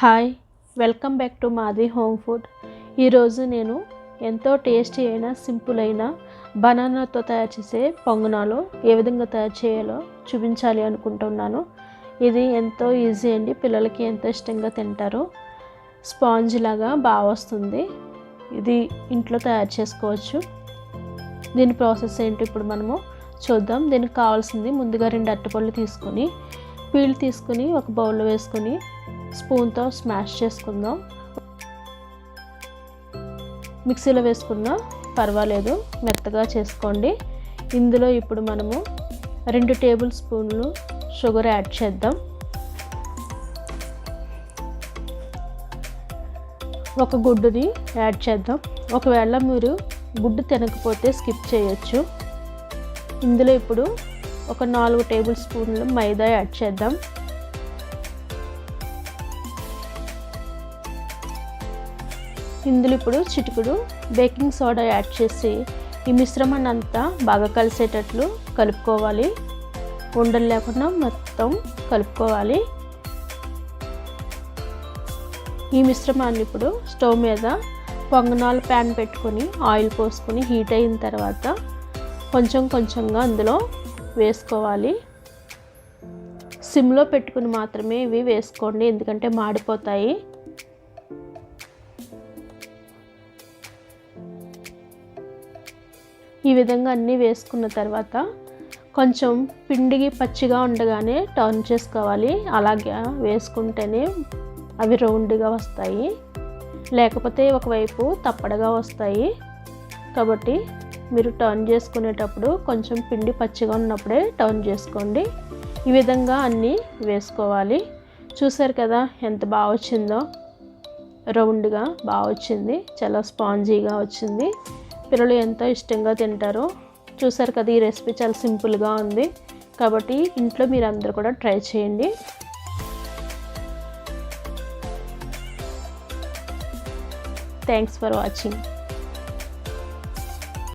Hi welcome back to మాది home food. ఈరోజు నేను ఎంతో టేస్టీ అయిన సింపుల్ అయిన బనానాతో తయారు చేసే పొంగనాలు ఏ విధంగా తయారు చేయాలో చూపించాలి అనుకుంటున్నాను. ఇది ఎంతో ఈజీ అండి పిల్లలకి ఎంతో ఇష్టంగా తింటారు. స్పాంజ్ లాగా బాగా వస్తుంది. ఇది ఇంట్లో తయారు చేసుకోవచ్చు. దీని ప్రాసెస్ ఏంటి ఇప్పుడు మనము చూద్దాం. దీనికి కావాల్సింది ముందుగా రెండు అరటిపళ్ళు తీసుకొని పీల్ తీసుకుని ఒక బౌల్లో వేసుకొని స్పూన్తో స్మాష్ చేసుకుందాం. మిక్సీలో వేసుకున్నా పర్వాలేదు మెత్తగా చేసుకోండి. ఇందులో ఇప్పుడు మనము రెండు టేబుల్ స్పూన్లు షుగర్ యాడ్ చేద్దాం. ఒక గుడ్డుని యాడ్ చేద్దాం. ఒకవేళ మీరు గుడ్డు తినకపోతే స్కిప్ చేయొచ్చు. ఇందులో ఇప్పుడు ఒక నాలుగు టేబుల్ స్పూన్లు మైదా యాడ్ చేద్దాం. ఇందులో ఇప్పుడు చిటికుడు బేకింగ్ సోడా యాడ్ చేసి ఈ మిశ్రమాన్ని అంతా బాగా కలిసేటట్లు కలుపుకోవాలి. ఉండలు లేకుండా మొత్తం కలుపుకోవాలి. ఈ మిశ్రమాన్ని ఇప్పుడు స్టవ్ మీద పొంగనాలు ప్యాన్ పెట్టుకొని ఆయిల్ పోసుకొని హీట్ అయిన తర్వాత కొంచెం కొంచెంగా అందులో వేసుకోవాలి. సిమ్లో పెట్టుకుని మాత్రమే ఇవి వేసుకోండి ఎందుకంటే మాడిపోతాయి. ఈ విధంగా అన్నీ వేసుకున్న తర్వాత కొంచెం పిండికి పచ్చిగా ఉండగానే టర్న్ చేసుకోవాలి. అలాగే వేసుకుంటేనే అవి రౌండ్గా వస్తాయి. లేకపోతే ఒకవైపు తప్పడగా వస్తాయి. కాబట్టి మీరు టర్న్ చేసుకునేటప్పుడు కొంచెం పిండి పచ్చిగా ఉన్నప్పుడే టర్న్ చేసుకోండి. ఈ విధంగా అన్నీ వేసుకోవాలి. చూసారు కదా ఎంత బాగా వచ్చిందో? రౌండ్గా బాగా వచ్చింది. చాలా స్పాంజీగా వచ్చింది. పిల్లలు ఎంతో ఇష్టంగా తింటారు. చూసారు కదా ఈ రెసిపీ చాలా సింపుల్గా ఉంది. కాబట్టి ఇంట్లో మీరు అందరు కూడా ట్రై చేయండి. Thanks for watching